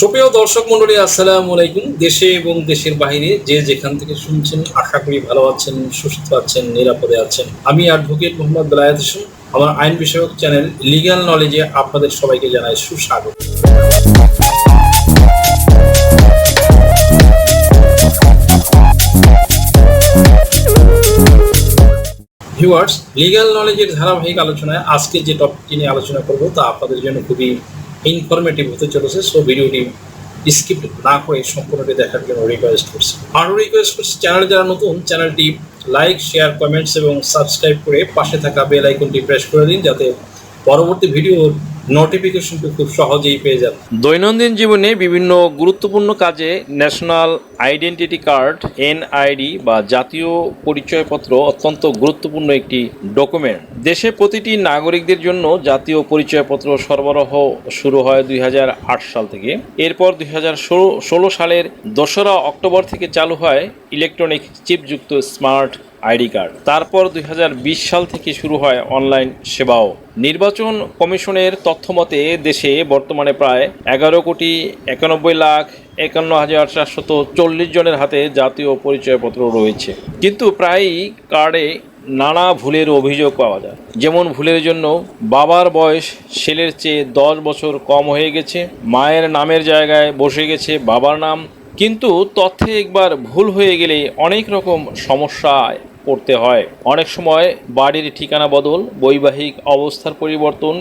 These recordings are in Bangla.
সুপ্রিয় দর্শক মন্ডলী আসসালামু আলাইকুম। দেশে এবং দেশের বাইরে যে যেখান থেকে শুনছেন, আশা করি ভালো আছেন, সুস্থ আছেন, নিরাপদে আছেন। আমি অ্যাডভোকেট মোহাম্মদ বেলায়েত হোসেন। আমার আইন বিষয়ক চ্যানেল লিগ্যাল নলেজে আপনাদের সবাইকে জানাই সুস্বাগত। ভিউয়ার্স লিগ্যাল নলেজের ধারাবাহিক আলোচনায় আজকে যে টপিকটি নিয়ে আলোচনা করব, তা আপনাদের জন্য খুবই ইনফরমেটিভ হতে চলেছে সো ভিডিওটি স্কিপ না করে সম্পূর্ণটি দেখার জন্য রিকোয়েস্ট করছি। আরও রিকোয়েস্ট করছি চ্যানেল যারা নতুন চ্যানেলটি লাইক শেয়ার কমেন্টস এবং সাবস্ক্রাইব করে পাশে থাকা বেল আইকনটি প্রেস করে দিন, যাতে পরবর্তী ভিডিওর নোটিফিকেশনটি খুব সহজেই পেয়ে যান দৈনন্দিন জীবনে বিভিন্ন গুরুত্বপূর্ণ কাজে ন্যাশনাল আইডেন্টিটি কার্ড এনআইডি বা জাতীয় পরিচয়পত্র অত্যন্ত গুরুত্বপূর্ণ একটি ডকুমেন্ট দেশে প্রতিটি নাগরিকদের জন্য জাতীয় পরিচয়পত্র সরবরাহ শুরু হয় দুই হাজার আট সাল থেকে। এরপর দুই সালের দোসরা অক্টোবর থেকে চালু হয় ইলেকট্রনিক চিপযুক্ত স্মার্ট আইডি কার্ড। তারপর দুই হাজার বিশ সাল থেকে শুরু হয় অনলাইন সেবাও। নির্বাচন কমিশনের তথ্যমতে দেশে বর্তমানে প্রায় এগারো কোটি একানব্বই লাখ একান্ন হাজার চারশত চল্লিশ জনের হাতে জাতীয় পরিচয়পত্র রয়েছে। কিন্তু প্রায়ই কার্ডে নানা ভুলের অভিযোগ পাওয়া যায়। যেমন ভুলের জন্য বাবার বয়স ছেলের চেয়ে দশ বছর কম হয়ে গেছে, মায়ের নামের জায়গায় বসে গেছে বাবার নাম কিন্তু তথ্যে একবার ভুল হয়ে গেলে অনেক রকম সমস্যায় পড়তে হয়। অনেক সময় বাড়ির ঠিকানা বদল, বৈবাহিক অবস্থার পরিবর্তন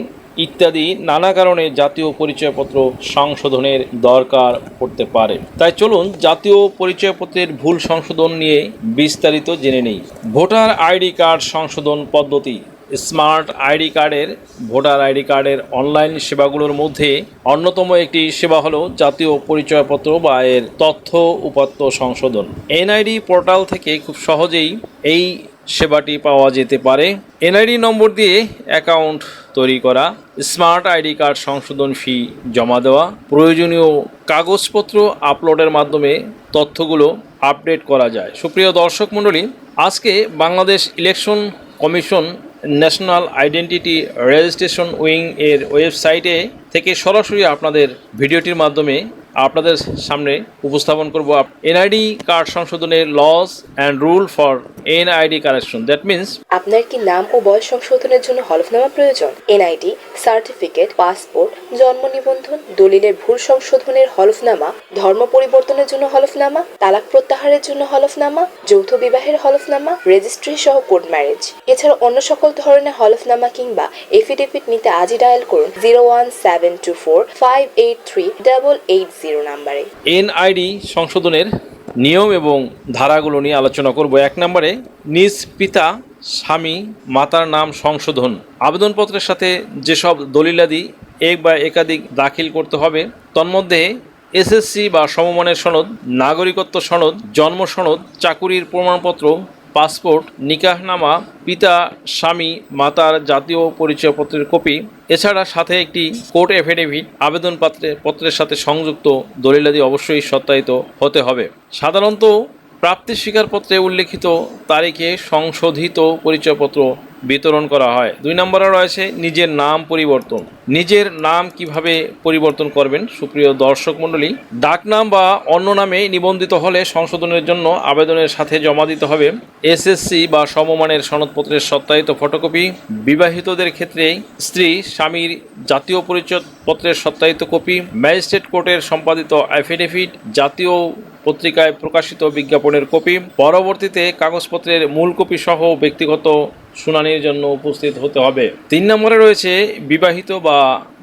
ইত্যাদি নানা কারণে জাতীয় পরিচয়পত্র সংশোধনের দরকার পড়তে পারে। তাই চলুন জাতীয় পরিচয়পত্রের ভুল সংশোধন নিয়ে বিস্তারিত জেনে নেই। ভোটার আইডি কার্ড সংশোধন পদ্ধতি স্মার্ট আইডি কার্ডের, ভোটার আইডি কার্ডের অনলাইন সেবাগুলোর মধ্যে অন্যতম একটি সেবা হলো জাতীয় পরিচয়পত্র বা এর তথ্য উপাত্ত সংশোধন। এনআইডি পোর্টাল থেকে খুব সহজেই এই সেবাটি পাওয়া যেতে পারে। এনআইডি নম্বর দিয়ে অ্যাকাউন্ট তৈরি করা, স্মার্ট আইডি কার্ড সংশোধন ফি জমা দেওয়া, প্রয়োজনীয় কাগজপত্র আপলোডের মাধ্যমে তথ্যগুলো আপডেট করা যায়। সুপ্রিয় দর্শক মণ্ডলী, আজকে Bangladesh election commission national identity registration wing এর ওয়েবসাইটে থেকে সরাসরি আপনাদের ভিডিওটির মাধ্যমে আপনাদের সামনে উপস্থাপন করব এনআইডি কার্ড সংশোধনের laws and rule for NID correction that means আপনার কি নাম ও বয়স সংশোধনের জন্য হলফনামা প্রয়োজন? এনআইডি সার্টিফিকেট পাসপোর্ট জন্ম নিবন্ধন, দলিলের ভুল সংশোধনের হলফনামা, ধর্ম পরিবর্তনের জন্য হলফনামা, তালাক প্রত্যাহারের জন্য হলফনামা, যৌথ বিবাহের হলফনামা রেজিস্ট্রি সহ কোর্ট ম্যারেজ এছাড়া অন্য সকল ধরনের হলফনামা কিংবা এফিডেভিট নিতে আজই ডায়াল করুন zero one seven two four five eight three double eight zero নাম্বারে। এনআইডি সংশোধনের নিয়ম এবং ধারাগুলো নিয়ে আলোচনা করব। এক নম্বরে, নিজ পিতা, স্বামী, মাতার নাম সংশোধন। আবেদনপত্রের সাথে যেসব দলিলাদি এক বা একাধিক দাখিল করতে হবে, তন্মধ্যে এসএসসি বা সমমানের সনদ, নাগরিকত্ব সনদ, জন্ম সনদ, চাকুরির প্রমাণপত্র পাসপোর্ট, নিকাহনামা, পিতা, স্বামী, মাতার জাতীয় পরিচয়পত্রের কপি, এছাড়া সাথে একটি কোর্ট এফিডেভিট, আবেদনপত্রে, পত্রের সাথে সংযুক্ত দলিলাদি অবশ্যই সত্যায়িত হতে হবে। সাধারণত প্রাপ্তি স্বীকারপত্রে উল্লেখিত তারিখে সংশোধিত পরিচয়পত্র বিতরণ করা হয়। দুই নম্বরে রয়েছে নিজের নাম পরিবর্তন। নিজের নাম কীভাবে পরিবর্তন করবেন? সুপ্রিয় দর্শক মণ্ডলী ডাকনাম বা অন্য নামে নিবন্ধিত হলে সংশোধনের জন্য আবেদনের সাথে জমা দিতে হবে এসএসসি বা সমমানের সনদপত্রের সত্যায়িত ফটোকপি। বিবাহিতদের ক্ষেত্রে স্ত্রী, স্বামীর জাতীয় পরিচয়পত্রের সত্যায়িত কপি। ম্যাজিস্ট্রেট কোর্টের সম্পাদিত অ্যাফিডেভিট, জাতীয় পত্রিকায় প্রকাশিত বিজ্ঞাপনের কপি। পরবর্তীতে কাগজপত্রের মূল কপি সহ ব্যক্তিগত শুনানির জন্য উপস্থিত হতে হবে। তিন নম্বরে রয়েছে, বিবাহিত বা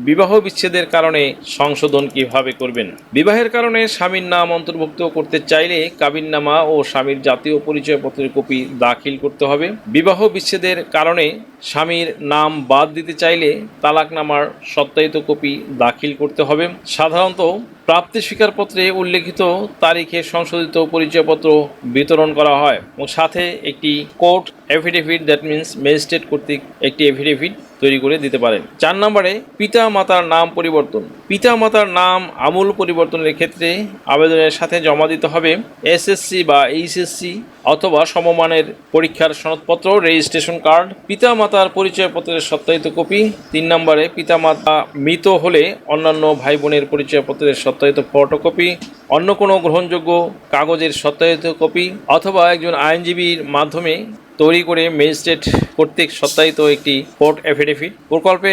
বিবাহ বিচ্ছেদের কারণে সংশোধন কীভাবে করবেন? বিবাহের কারণে স্বামীর নাম অন্তর্ভুক্ত করতে চাইলে কাবিননামা ও স্বামীর জাতীয় পরিচয়পত্রের কপি দাখিল করতে হবে। বিবাহ বিচ্ছেদের কারণে স্বামীর নাম বাদ দিতে চাইলে তালাকনামার সত্যায়িত কপি দাখিল করতে হবে। সাধারণত প্রাপ্তি স্বীকারপত্রে উল্লেখিত তারিখে সংশোধিত পরিচয়পত্র বিতরণ করা হয় এবং সাথে একটি court affidavit, that means magistrate কর্তৃক একটি এফিডেভিট তৈরি করে দিতে পারেন। চার নম্বরে পিতা মাতার নাম পরিবর্তন। পিতা মাতার নাম আমূল পরিবর্তনের ক্ষেত্রে আবেদনের সাথে জমা দিতে হবে এসএসসি বা এইচএসসি অথবা সমমানের পরীক্ষার সনদপত্র রেজিস্ট্রেশন কার্ড পিতা মাতার পরিচয়পত্রের সত্যায়িত কপি। তিন নম্বরে পিতা মাতা মৃত হলে অন্যান্য ভাই বোনের পরিচয়পত্রের সত্যায়িত ফটোকপি, অন্য কোনো গ্রহণযোগ্য কাগজের সত্যায়িত কপি অথবা একজন আইনজীবীর মাধ্যমে তৈরি করে ম্যাজিস্ট্রেট কর্তৃক সত্যায়িত একটি কোর্ট অ্যাফিডেভিট প্রকল্পে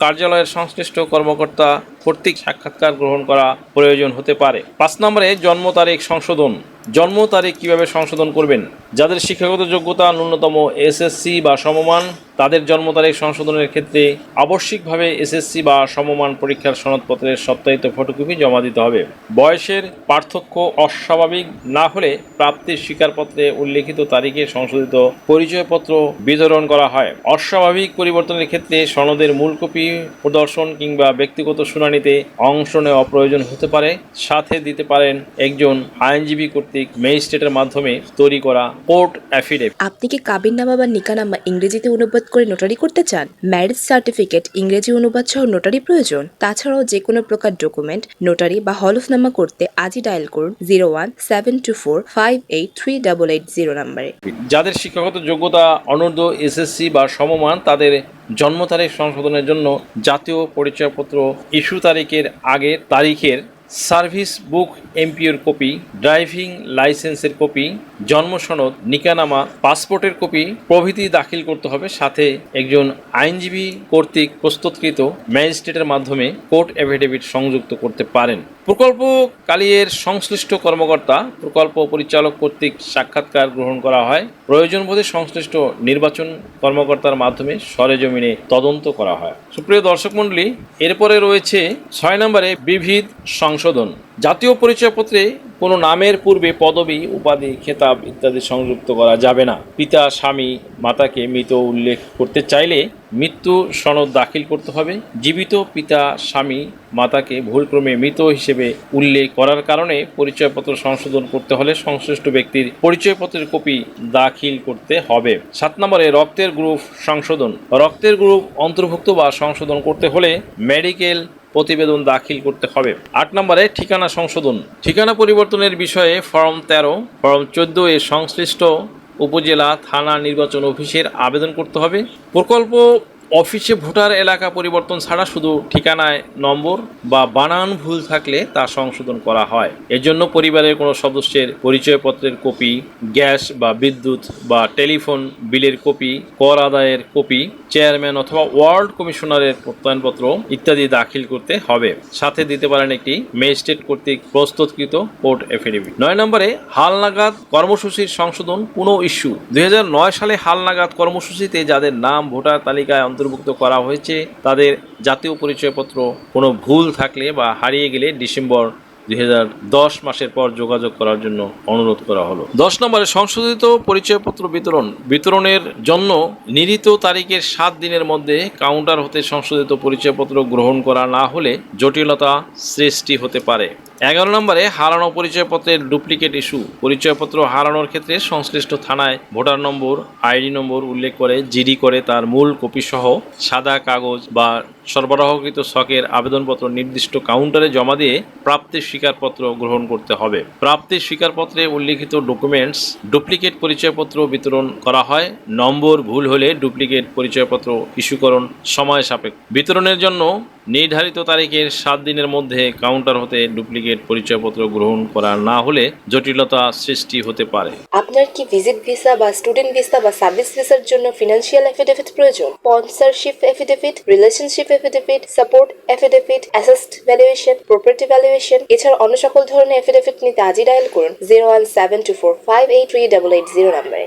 কার্যালয়ের সংশ্লিষ্ট কর্মকর্তা কর্তৃক সাক্ষাৎকার গ্রহণ করা প্রয়োজন হতে পারে। পাঁচ নম্বরে জন্ম তারিখ সংশোধন। জন্ম তারিখ কীভাবে সংশোধন করবেন? যাদের শিক্ষাগত যোগ্যতা ন্যূনতম এসএসসি বা সমমান, তাদের জন্ম তারিখ সংশোধনের ক্ষেত্রে আবশ্যিকভাবে এসএসসি বা সমমান পরীক্ষার সনদপত্রের সপ্তাহিত ফটোকপি জমা দিতে হবে। বয়সের পার্থক্য অস্বাভাবিক, না হলে প্রাপ্তির স্বীকারপত্রে উল্লেখিত তারিখে সংশোধিত পরিচয়পত্র বিতরণ করা হয়। অস্বাভাবিক পরিবর্তনের ক্ষেত্রে সনদের মূল কপি প্রদর্শন কিংবা ব্যক্তিগত শুনানিতে অংশ নেওয়া প্রয়োজন হতে পারে সাথে দিতে পারেন একজন আইনজীবী কর্তৃক ম্যাজিস্ট্রেটের মাধ্যমে তৈরি করা কোর্ট অ্যাফিডেভিট। আপনি কি কাবিননামা বা নিকা নিকানামা ইংরেজিতে অনুবাদ করে নোটারি করতে চান? ম্যারেজ সার্টিফিকেট ইংরেজি অনুবাদ সহ নোটারি প্রয়োজন। তাছাড়াও যে কোনো প্রকার ডকুমেন্ট নোটারি বা হলফনামা করতে আজই ডায়াল করুন zero one seven two four five eight three double eight zero নাম্বারে। যাদের শিক্ষাগত যোগ্যতা অনূর্ধ্ব এসএসসি বা সমমান তাদের জন্ম তারিখ সংশোধনের জন্য জাতীয় পরিচয়পত্র ইস্যু তারিখের আগের তারিখের সার্ভিস বুক এমপিওর কপি, ড্রাইভিং লাইসেন্সের কপি, জন্ম সনদ, নিকানামা, পাসপোর্টের কপি প্রভৃতি দাখিল করতে হবে। সাথে একজন আইনজীবী কর্তৃক প্রস্তুতকৃত ম্যাজিস্ট্রেটের মাধ্যমে কোর্ট অ্যাফিডেভিট সংযুক্ত করতে পারেন। প্রকল্প কালিয়ের সংশ্লিষ্ট কর্মকর্তা প্রকল্প পরিচালক কর্তৃক সাক্ষাৎকার গ্রহণ করা হয়। প্রয়োজন বোধে সংশ্লিষ্ট নির্বাচন কর্মকর্তার মাধ্যমে সরেজমিনে তদন্ত করা হয়। সুপ্রিয় দর্শক মণ্ডলী, এরপরে রয়েছে ছয় নম্বরে বিবিধ সংশোধন। জাতীয় পরিচয়পত্রে কোনো নামের পূর্বে পদবি, উপাধি, খেতাব ইত্যাদি সংযুক্ত করা যাবে না। পিতা, স্বামী, মাতাকে মৃত উল্লেখ করতে চাইলে মৃত্যু সনদ দাখিল করতে হবে। জীবিত পিতা, স্বামী, মাতাকে ভুলক্রমে মৃত হিসেবে উল্লেখ করার কারণে পরিচয়পত্র সংশোধন করতে হলে সংশ্লিষ্ট ব্যক্তির পরিচয়পত্রের কপি দাখিল করতে হবে। সাত নম্বরে রক্তের গ্রুপ সংশোধন। রক্তের গ্রুপ অন্তর্ভুক্ত বা সংশোধন করতে হলে মেডিকেল প্রতিবেদন দাখিল করতে হবে। আট নম্বরে ঠিকানা সংশোধন। ঠিকানা পরিবর্তনের বিষয়ে ফর্ম তেরো, ফর্ম চোদ্দ এ সংশ্লিষ্ট উপজেলা থানা নির্বাচন অফিসের আবেদন করতে হবে। প্রকল্প অফিসে ভোটার এলাকা পরিবর্তন ছাড়া শুধু ঠিকানায় নম্বর বা বানান ভুল থাকলে তা সংশোধন করা হয়। এজন্য পরিবারের কোনো সদস্যের পরিচয়পত্রের কপি, গ্যাস বা বিদ্যুৎ বা টেলিফোন বিলের কপি, কর আদায়ের কপি, চেয়ারম্যান অথবা ওয়ার্ড কমিশনারের প্রত্যয়নপত্র ইত্যাদি দাখিল করতে হবে। সাথে দিতে পারেন একটি ম্যাজিস্ট্রেট কর্তৃক প্রস্তুতকৃত কোর্ট এফিডেভিট। নয় নম্বরে হালনাগাদ কর্মসূচির সংশোধন পুনঃ ইস্যু। দুই হাজার নয় সালে হালনাগাদ কর্মসূচিতে যাদের নাম, ভোটার তালিকায় অন্তর্ভুক্ত করা হয়েছে, তাদের জাতীয় পরিচয়পত্র কোনো ভুল থাকলে বা হারিয়ে গেলে ডিসেম্বর দুই হাজার দশ মাসের পর যোগাযোগ করার জন্য অনুরোধ করা হলো। দশ নম্বরে, সংশোধিত পরিচয়পত্র বিতরণ। বিতরণের জন্য নির্ধারিত তারিখের সাত দিনের মধ্যে কাউন্টার হতে সংশোধিত পরিচয়পত্র গ্রহণ করা না হলে জটিলতা সৃষ্টি হতে পারে। এগারো নম্বরে হারানো পরিচয়পত্রের ডুপ্লিকেট ইস্যু। পরিচয়পত্র হারানোর ক্ষেত্রে সংশ্লিষ্ট থানায় ভোটার নম্বর, আইডি নম্বর উল্লেখ করে জিডি করে তার মূল কপি সহ সাদা কাগজ বা সরবরাহকৃত শখের আবেদনপত্র নির্দিষ্ট কাউন্টারে জমা দিয়ে প্রাপ্তির স্বীকারপত্র গ্রহণ করতে হবে। প্রাপ্তির স্বীকারপত্রে উল্লিখিত ডকুমেন্টস, ডুপ্লিকেট পরিচয়পত্র বিতরণ করা হয়। নম্বর ভুল হলে ডুপ্লিকেট পরিচয়পত্র ইস্যুকরণ সময় সাপেক্ষ। বিতরণের জন্য নির্ধারিত তারিখের সাত দিনের মধ্যে কাউন্টার হতে ডুপ্লিকেট পরিচয়পত্র গ্রহণ করা না হলে জটিলতা সৃষ্টি হতে পারে। আপনার কি ভিজিট ভিসা বা স্টুডেন্ট ভিসা বা সার্ভিস ভিসার জন্য ফিনান্সিয়াল এফিডেভিট প্রয়োজন? Sponsorship affidavit, relationship affidavit, support affidavit, asset valuation, property valuation এছাড়া অন্য সকল ধরনের এফিডেভিট নিতে আজই ডায়াল করুন। Zero one seven two four five eight three double eight zero নাম্বারে।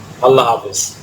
আল্লাহ হাফেজ।